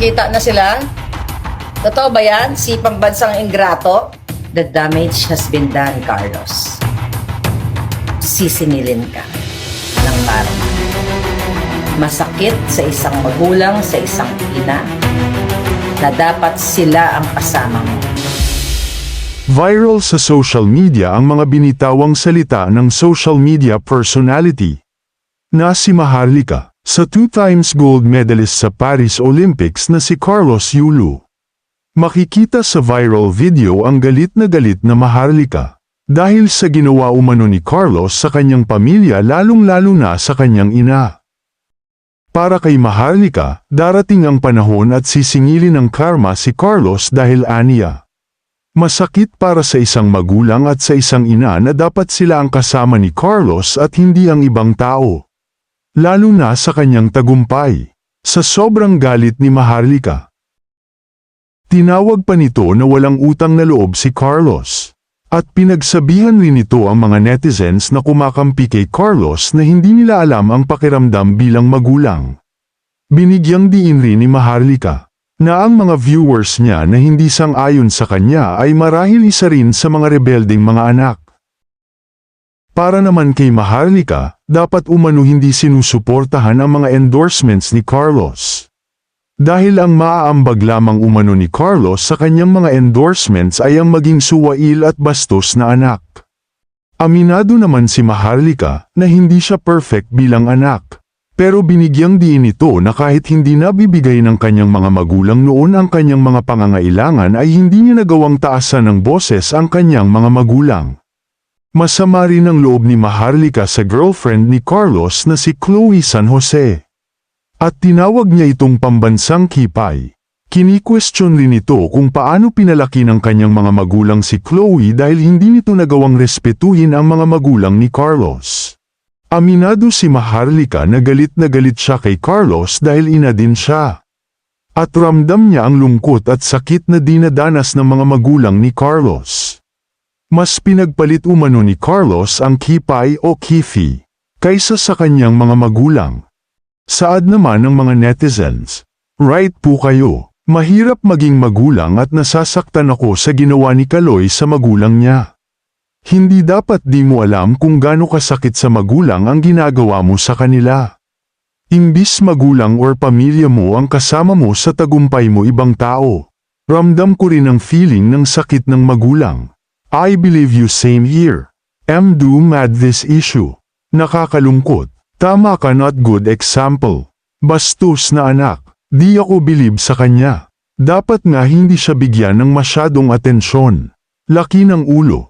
Nagkita na sila? Totoo ba yan? Si pambansang ingrato? The damage has been done, Carlos. Sisingilin ka ng parang. Masakit sa isang magulang, sa isang ina, na dapat sila ang kasama mo. Viral sa social media ang mga binitawang salita ng social media personality na si Maharlika sa two times gold medalist sa Paris Olympics na si Carlos Yulu. Makikita sa viral video ang galit na galit na Maharlika dahil sa ginawa umano ni Carlos sa kanyang pamilya lalong-lalo na sa kanyang ina. Para kay Maharlika, darating ang panahon at sisingilin ng karma si Carlos dahil aniya. Masakit para sa isang magulang at sa isang ina na dapat sila ang kasama ni Carlos at hindi ang ibang tao. Lalo na sa kanyang tagumpay. Sa sobrang galit ni Maharlika. Tinawag pa nito na walang utang na loob si Carlos. At pinagsabihan rin nito ang mga netizens na kumakampi kay Carlos na hindi nila alam ang pakiramdam bilang magulang. Binigyang diin rin ni Maharlika na ang mga viewers niya na hindi sang-ayon sa kanya ay marahil isa rin sa mga rebelding mga anak. Para naman kay Maharlika, dapat umano hindi sinusuportahan ang mga endorsements ni Carlos. Dahil ang maaambag lamang umano ni Carlos sa kanyang mga endorsements ay ang maging suwail at bastos na anak. Aminado naman si Maharlika na hindi siya perfect bilang anak. Pero binigyang diin ito na kahit hindi nabibigay ng kanyang mga magulang noon ang kanyang mga pangangailangan ay hindi niya nagawang taasan ng boses ang kanyang mga magulang. Masama rin ang loob ni Maharlika sa girlfriend ni Carlos na si Chloe San Jose. At tinawag niya itong pambansang kipay. Kini-question rin ito kung paano pinalaki ng kanyang mga magulang si Chloe dahil hindi nito nagawang respetuhin ang mga magulang ni Carlos. Aminado si Maharlika na galit na galit siya kay Carlos dahil ina din siya. At ramdam niya ang lungkot at sakit na dinadanas ng mga magulang ni Carlos. Mas pinagpalit umano ni Carlos ang kipay o kifi kaysa sa kanyang mga magulang. Saad naman ng mga netizens, Right po kayo, mahirap maging magulang at nasasaktan ako sa ginawa ni Kaloy sa magulang niya. Hindi dapat di mo alam kung gaano kasakit sa magulang ang ginagawa mo sa kanila. Imbis magulang or pamilya mo ang kasama mo sa tagumpay mo ibang tao. Ramdam ko rin ang feeling ng sakit ng magulang. I believe you same here. Am do mad this issue. Nakakalungkot. Tama ka not good example. Bastos na anak. Di ako bilib sa kanya. Dapat nga hindi siya bigyan ng masyadong atensyon. Laki ng ulo.